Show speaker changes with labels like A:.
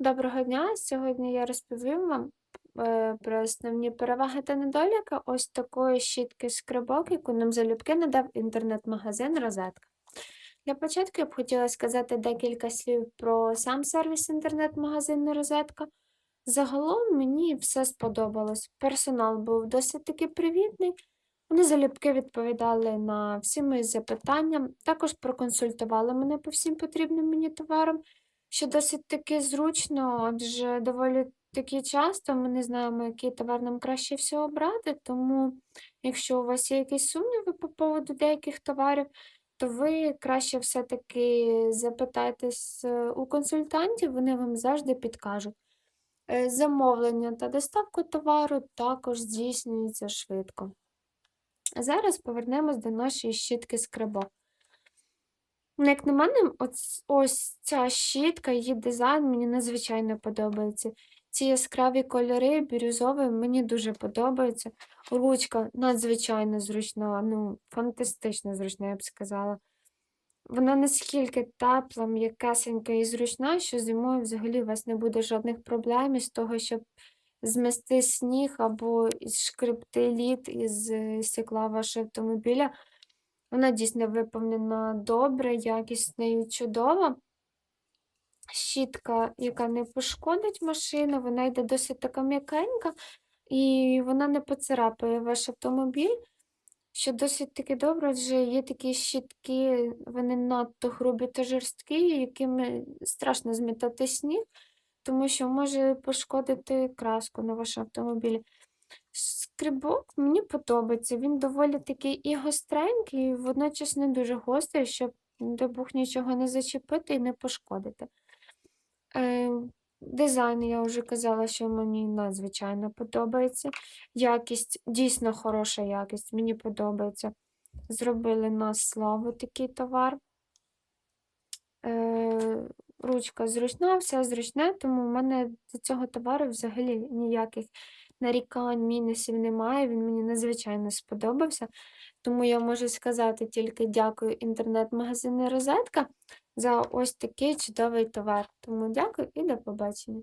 A: Доброго дня! Сьогодні я розповім вам е, про основні переваги та недоліки ось такої щітки скрибок, яку нам залюбки надав інтернет-магазин Розетка. Для початку я б хотіла сказати декілька слів про сам сервіс інтернет-магазину Розетка. Загалом мені все сподобалось. Персонал був досить таки привітний. Вони залюбки відповідали на всі мої запитання, також проконсультували мене по всім потрібним мені товарам що досить таки зручно, адже доволі таки часто ми не знаємо, який товар нам краще всього брати. Тому, якщо у вас є якісь сумніви по поводу деяких товарів, то ви краще все-таки запитайтесь е, у консультантів, вони вам завжди підкажуть. Е, Замовлення та доставка товару також здійснюється швидко. Зараз повернемось до нашої щітки скребок. Ну, як на мене, ось, ось ця щітка, її дизайн мені надзвичайно подобається. Ці яскраві кольори, бірюзові, мені дуже подобаються. Ручка надзвичайно зручна, ну, фантастично зручна, я б сказала. Вона наскільки тепла, м'якесенька і зручна, що зимою взагалі у вас не буде жодних проблем із того, щоб змести сніг або шкребти лід із е, стекла вашого автомобіля. Вона дійсно виповнена добре, якісно і чудово. Щітка, яка не пошкодить машину, вона йде досить така м'якенька, і вона не поцарапає ваш автомобіль, що досить таки добре, адже є такі щітки, вони надто грубі та жорсткі, якими страшно змітати сніг, тому що може пошкодити краску на вашому автомобілі. Скрибок мені подобається. Він доволі такий і гостренький, і водночас не дуже гострий, щоб, не Бог, нічого не зачепити і не пошкодити. Е, Дизайн, я вже казала, що мені надзвичайно подобається. Якість, дійсно хороша якість, мені подобається. Зробили на славу такий товар. Е, Ручка зручна, все зручне, тому в мене до цього товару взагалі ніяких нарікань, мінусів немає. Він мені надзвичайно сподобався. Тому я можу сказати тільки дякую інтернет-магазину Розетка за ось такий чудовий товар. Тому дякую і до побачення.